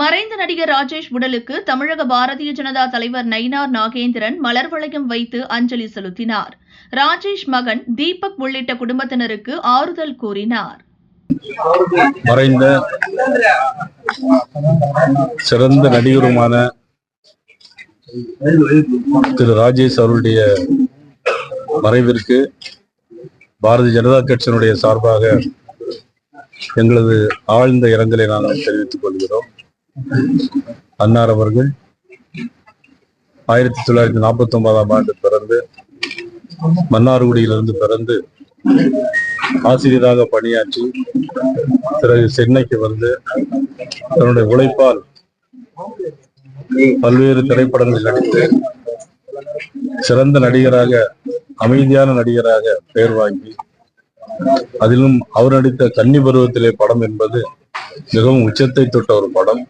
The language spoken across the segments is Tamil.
மறைந்த நடிகர் ராஜேஷ் உடலுக்கு தமிழக பாரதிய ஜனதா தலைவர் நயினார் நாகேந்திரன் மலர் வளையம் வைத்து அஞ்சலி செலுத்தினார். ராஜேஷ் மகன் தீபக் உள்ளிட்ட குடும்பத்தினருக்கு ஆறுதல் கூறினார். மறைந்த சிறந்த நடிகருமான திரு ராஜேஷ் அவருடைய மறைவிற்கு பாரதிய ஜனதா கட்சியினுடைய சார்பாக எங்களது ஆழ்ந்த இரங்கலை நாங்கள் தெரிவித்துக் கொள்கிறோம். அன்னார் அவர்கள் ஆயிரத்தி தொள்ளாயிரத்தி நாற்பத்தி ஒன்பதாம் ஆண்டு பிறந்து மன்னார்குடியிலிருந்து பிறந்து ஆசிரியராக பணியாற்றி பிறகு சென்னைக்கு வந்து தன்னுடைய உழைப்பால் பல்வேறு திரைப்படங்களில் நடித்து சிறந்த நடிகராக அமைதியான நடிகராக பெயர் வாங்கி அதிலும் அவர் நடித்த கன்னி பருவத்திலே படம் என்பது மிகவும் உச்சத்தை தொட்ட ஒரு படம்.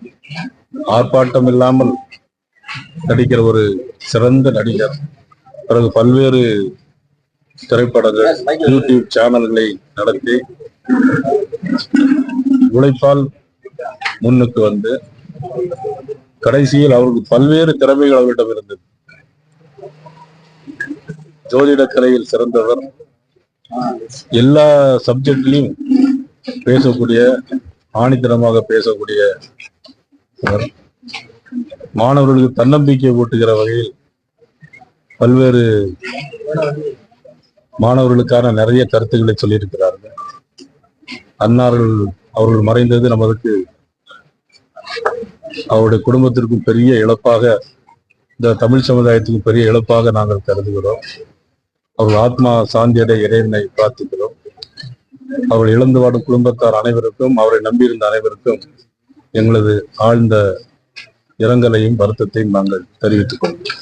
ஆர்ப்பாட்டம் இல்லாமல் நடிக்கிற ஒரு சிறந்த நடிகர். பிறகு பல்வேறு திரைப்படங்கள் யூடியூப் சேனல்களை நடத்தி உழைப்பால் முன்னுக்கு வந்து கடைசியில் அவருக்கு பல்வேறு திறமைகள் அவரிடம் இருந்தது. ஜோதிட கலையில் சிறந்தவர். எல்லா சப்ஜெக்ட்லையும் பேசக்கூடிய ஆணித்தனமாக பேசக்கூடிய மாணவர்களுக்கு தன்னம்பிக்கை ஊட்டுகிற வகையில் பல்வேறு மாணவர்களுக்கான நிறைய கருத்துக்களை சொல்லியிருக்கிறார்கள். அன்னார்கள் அவர்கள் மறைந்தது நமக்கு அவருடைய குடும்பத்திற்கும் பெரிய இழப்பாக இந்த தமிழ் சமுதாயத்துக்கும் பெரிய இழப்பாக நாங்கள் கருதுகிறோம். அவர்கள் ஆத்மா சாந்தியடைய இறைவனை பிரார்த்திக்கிறோம். அவர்கள் இழந்து வாடும் குடும்பத்தார் அனைவருக்கும் அவரை நம்பியிருந்த அனைவருக்கும் எங்களது ஆழ்ந்த இரங்கலையும் வருத்தத்தையும் நாங்கள் தெரிவித்துக் கொள்கிறோம்.